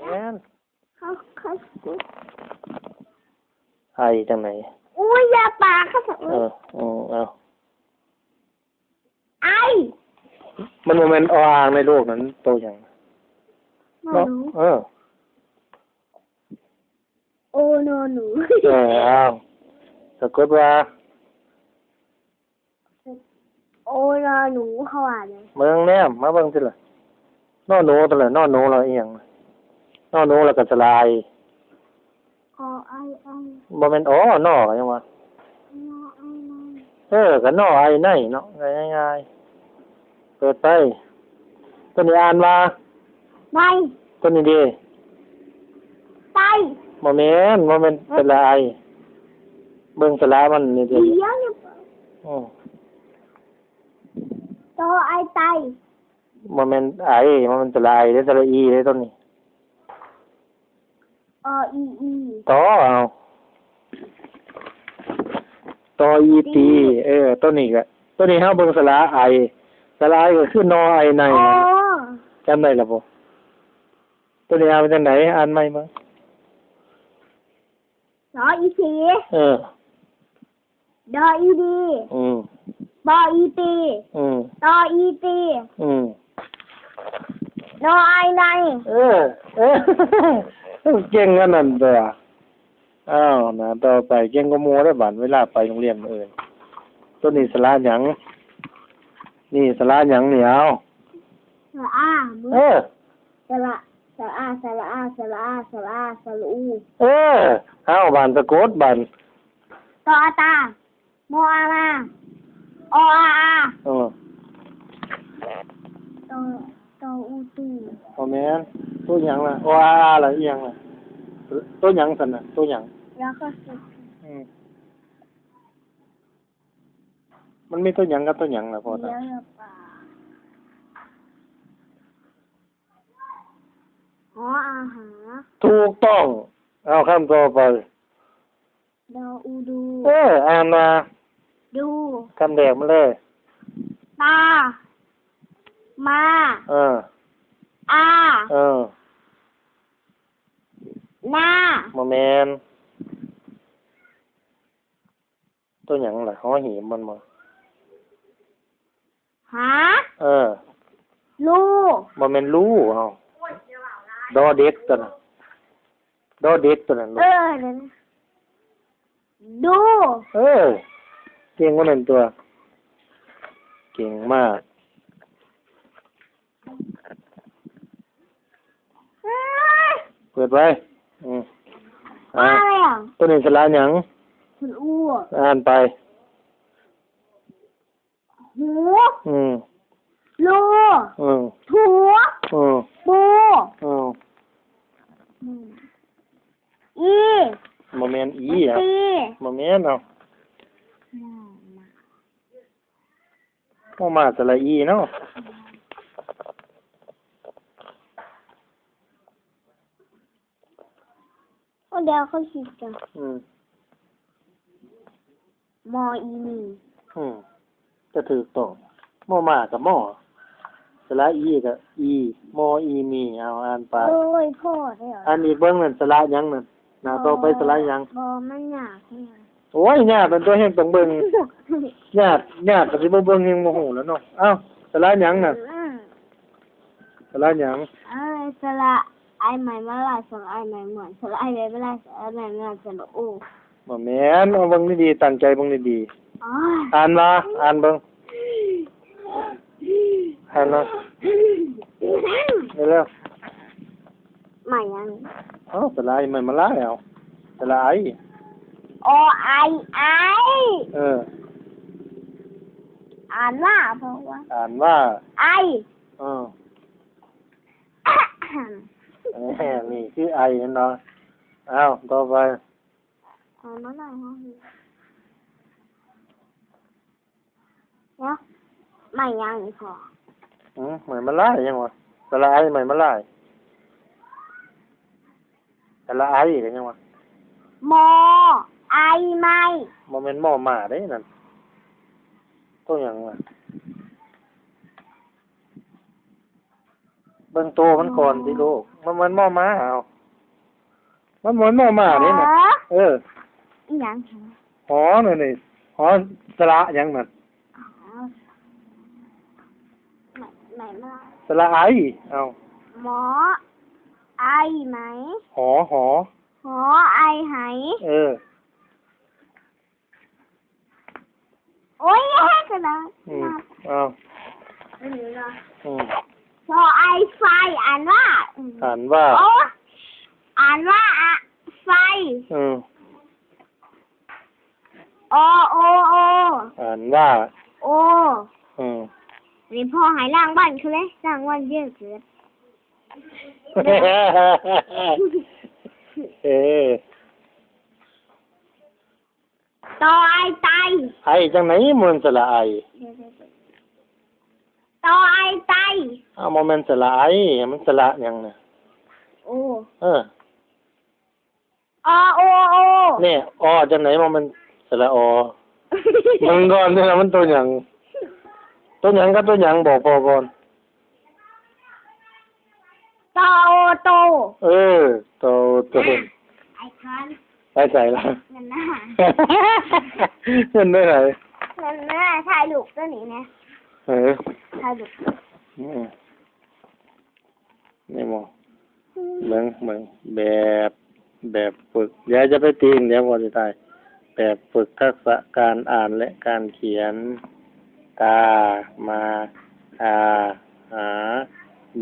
แม่นเขาเขากูไอจังไหนอุ้ยยาปากเขาสั่งเอออืมเอาไอมันโมเมนต์ออ่างในโลกนั้นโตอย่างหนูเนาะเออโอโนหนูเออเอาสะกดว่าโอโนหนูเขาว่าเลยเมืองแนมมาเบิ่งสิล่ะนอหนูตัวละนอหนูเราเอียง นอหนูแล้วก็สลายอไอไอบ่แม่นอ๋อนอก็ยังว่านอไอไอเออก็นอไอในเนาะง่ายๆเปิดไปตัวนี้อ่านว่าไตตัวนี้ดีไตบ่แม่นบ่แม่นสลายเบิ่งสลายมันนี่เดีเดี๋ยวเนี่ยอือโตไอไตบ่แม่นไอบ่แม่นสลายเด้อสระอีเด้อตัวนี้ ออีอีต่อเอาต่ออีตี เออตัวนี้ก็ตัวนี้เฮาเบิ่งสระไอสลายก็คือนอไอในโอนั่นจำได้ล่ะบ่ตัวนี้อ่านเป็นจังไดอ่านใหม่มั้งสออีสีเออดออีดีอืมบออีตีอืมตออีตีอืมนอไอใน เออเออ เก่งกันนั่นตัวอ้าวนะต่อไปเก่งก็มัวได้บัดเวลาไปโรงเรียนมื้ออื่นตัวนี้สระหยัง นี่สระหยังนี่เอาสระอามึเออสระสระอาสระอาสระอาสระอาสระอูเออเอาบานตะโกดบานตออาตาโมอามาออาอาเออตอตออูตูโอแม่น ตัวหยังล่ะโออาอาล่ะอีหยังล่ะตัวหยังซั่นน่ะตัวหยังแล้วก็สุดอืมมันมีตัวหยังกับตัวหยังล่ะพ่อเลี้ตายวปลาหออาหาถูกต้อง เอาคำต่อไป ดออูดู เอออ่านมาดูคำแรกมาเลย ตา มา เออ อา เออ หน้าบ่แมนตัวหยังล่ะหอหีบมันบ่หาเออลูบ่แม่นรู้เอาด อเด็กตัวน่ะดอเด็กตัวนั้นลูเอกอเดี๋ยวนะดูเออเก่งกว่านั้นตัวเก่งมากเอ้ยเปิดไว้อืมมาอ่าแล้วตัวนี้สลาหยังคุณอ้วอ่านไป หูอืมลูอืมถูอืมปูอืมอีบ่แม่นอีอะตีบ่แม่นเอาบ่มาสละอีเนาะ ก็ เดี๋ยวเขาคิดกันอืมมออีมีอืมจะถูกต้องบ่มากับหม้อสละอีกับอีมออีมีเอาอ่านไปโอ้ยพ่อได้เหรออันนี้เบิ่งนั่นสละหยังนั่นหน้าต่อไปสละหยังบอมันหยาบเนี่ยโอ้ยญาติเป็นตัวแห่งต้องเบิ่งญาติญาติก็สิบ่เบิ่งยังบ่ฮู้แล้วเนาะเอ้าสละหยังน่ะอืมสละหยังเอ้ยสระ ไอใหม่มาลายสระไอใหม่เหมือนสระไอใหม่มาลายสระไอใหม่เหมือนสระอูบ่แม่นเอาเบิ่งดีๆตั้งใจเบิ่งดีอ๋อๆอ่านมาอ่านเบิ่งอ่านมาเร็วใหม่ยังๆเอ้าสละไอ้มันมาลายเอาสละไออไอไอเออ อ่านว่าเพราะว่าอ่านว่าไอเออแหม นี่คือไอนั่นเนาะเอ้าต่อไปอ่านมาหน่อยฮะเนาะใหม่ยังอีกพออืมเหมือนมาลายยังวะสละไอเหมือนมาลายสละไอกันยังวะมอไอไม่โมเมนต์หม้อหมาได้นั่นต้องอย่างวะ บเบิ่งโตมันก่อนสิลูก มันเหมือนหม้อม้าเอามันเหมือนหม้อม้านี่น่ะเอออีหยังหอนี่นนี่หอสระหยังนั่นอ๋อไหนไหนมาสระไอเอาหมอไอไหมหอหอหอไอไหเออโอ้ยแย่กันนะอืมเอาอันนี้นะอืม พอไอไฟอ่านว่าอ่านว่าโอ้อ่านว่าอะไฟอืมโอโอโออ่านว่า โออืมนี่พ่อหายล่างบ้านคือเลยล่างบ้านเยอะเกินเออต่อไอไตไอจังไหนมันสระไอ ต่อไอไตเอาโมเมนสระไอมันสระหยังน่ะโอ้เอออโอโอเนี่ยออจังไหนมันสระอมึงก่อนนี่นะมันตัวหยังตัวหยังก็ตัวหยังบอกพอก่อนต่อโอโตเออโตโตไอคันไปใส่ละนั่นน่ะเงินได้ไหนนั่นน่ะถ่ายลูกตัวนี้นะ เออถ่ายลูกอืมนี่หมอเบิ่งเบิ่งแบบแบบฝึกเดี๋ยวจะไปตีนเดี๋ยวพอจะตาย แบบฝึกทักษะการอ่านและการเขียน ตา มาอาหา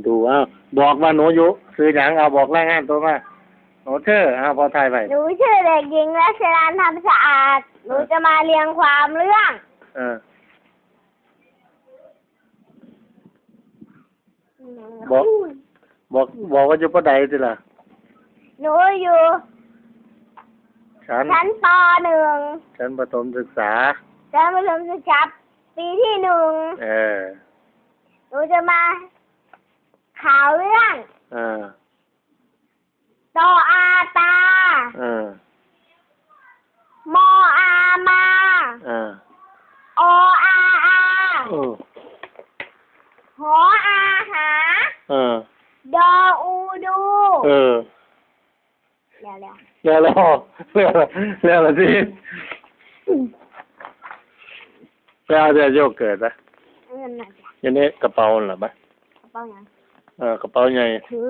ดูเอาบอกว่าหนูอยู่ซื้อหยังเอาบอกรายงานตัวมาหนูเธอเอาพอถ่ายไปหนูชื่อเด็กหญิงรัชรานทำสะอาด หนูจะมาเรียงความเรื่อง เออ บอก บอกบอกว่าจะปะใดสิล่ะ หนูอยู่ฉันชั้นปหนึ่งฉันประถมศึกษา ชั้นประถมศึกษาปีที่หนึ่งเออ หนูจะมาข่าวเรื่องเออตออาตาเออมออามา เออออาอา เออ หออาหา เออ ดออูดู เออ เดี๋ยวเดี๋ยว แล้วแล้วแล้วแล้วละสิแล้วจะโยกเกิดปะเงินน่ะจ้ะยันนี้กระเป๋าเหรอปะกระเป๋าหยังเออกระเป๋าใหญ่ถือ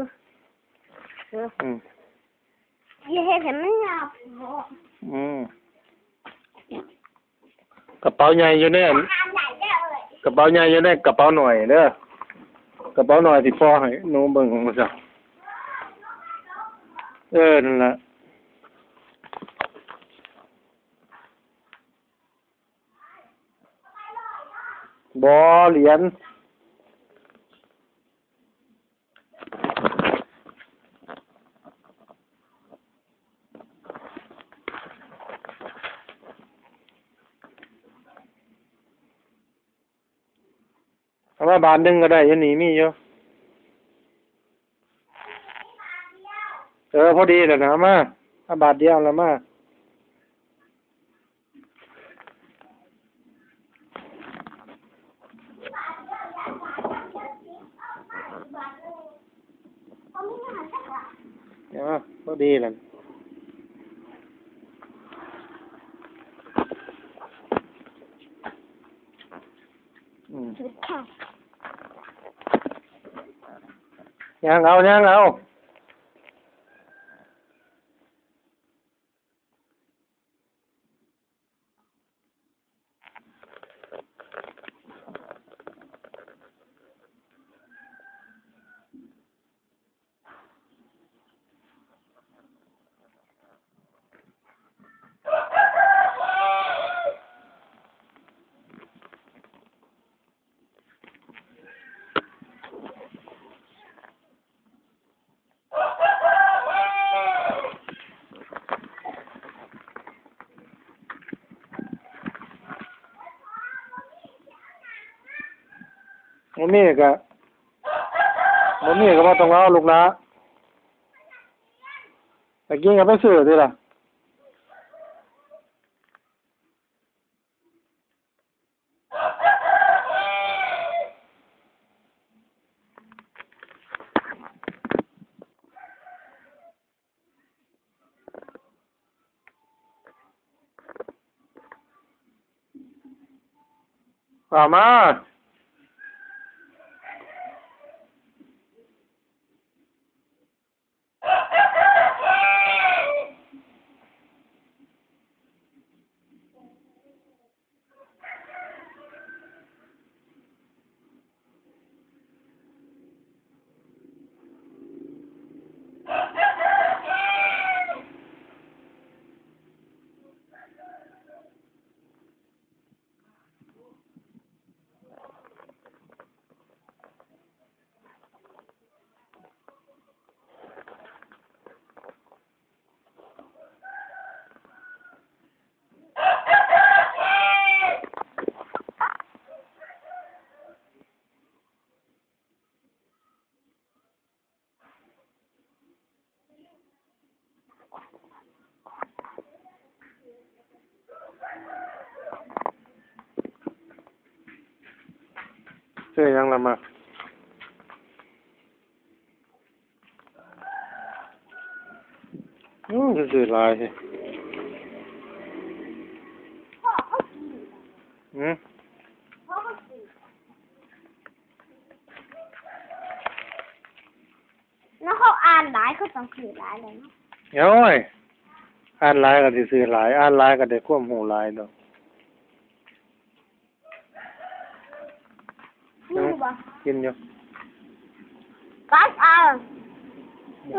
ถืออืมอย่าเห็นเห็นมันยาวอืมกระเป๋าใหญ่อยู่ในอันทานใหญ่ได้เลยกระเป๋าใหญ่อยู่ในกระเป๋าหน่อยเด้อกระเป๋าหน่อยที่พ่อให้หนูเบิ่งของมันจ้ะเออนั่นล่ะ บอเหรียญเอามาบาทหนึงก็ได้ยันนี้มีอยู่เออพอดีเลยนะมาเอาบาทเดียวแล้วมา เดี๋ยวมาพอ บ่เมีก็ม่มีก็มาตรงนั้นลูกหลาตะกี้ก็ไม่ซื้อดีล่ะอามา อยังละมาอืมซื้อหลายสิพ่อเขากินอืมพ่อเขากินแล้วเขาอ่านหลายเขาต้องถือหลายเลยเนาะเอ้ยอ่านหลายก็สิซื้อหลาย อ่านหลายก็ได้ความรู้หลายดอก นี่บ่กินอยู่กัดเอาเ